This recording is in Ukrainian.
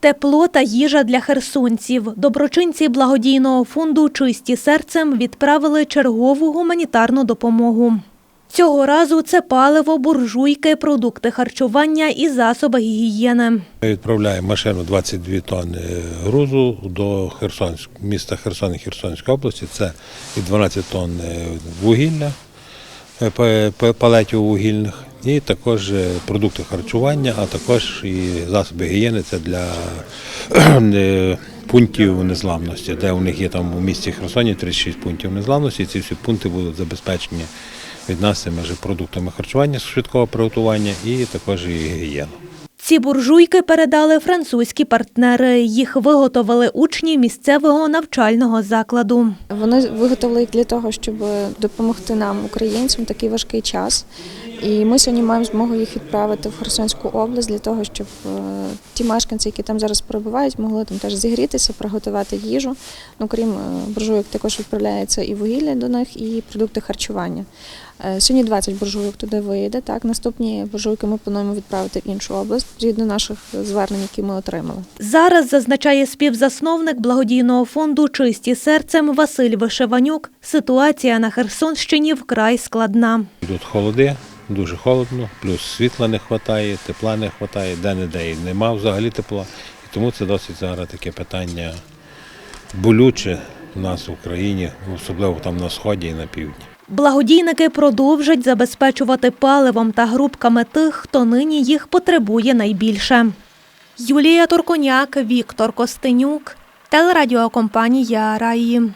Тепло та їжа для херсонців. Доброчинці благодійного фонду Чисті серцем відправили чергову гуманітарну допомогу. Цього разу це паливо, буржуйки, продукти харчування і засоби гігієни. Ми відправляємо машину 22 тонни грузу до Херсонськ, міста Херсон і Херсонської області. Це і 12 тонн вугілля, па- па- палетів вугільних, і також е, продукти харчування, а також і засоби гігієни. Це для е, пунктів незламності, де у них є там у місті Херсоні 36 пунктів незламності. Ці всі пункти будуть забезпечені від нас цими продуктами харчування швидкого приготування і також і гігієну. Ці буржуйки передали французькі партнери. Їх виготовили учні місцевого навчального закладу. Вони виготовили їх для того, щоб допомогти нам, українцям, такий важкий час. І ми сьогодні маємо змогу їх відправити в Херсонську область для того, щоб е, ті мешканці, які там зараз перебувають, могли там теж зігрітися, приготувати їжу. Ну, крім е, буржуйок, також відправляється і вугілля до них, і продукти харчування. Е, Сьогодні 20 буржуйок туди вийде. Так, наступні буржуйки ми плануємо відправити в іншу область згідно наших звернень, які ми отримали. Зараз зазначає співзасновник благодійного фонду Чисті серцем Василь Вишеванюк. Ситуація на Херсонщині вкрай складна. Йдуть холоди, дуже холодно, плюс світла не вистачає, тепла не вистачає, де-не-де і нема взагалі тепла. І тому це досить зараз таке питання болюче у нас в Україні, особливо там на сході і на півдні. Благодійники продовжать забезпечувати паливом та грубками тих, хто нині їх потребує найбільше. Юлія Турконяк, Віктор Костенюк, телерадіокомпанія Раї.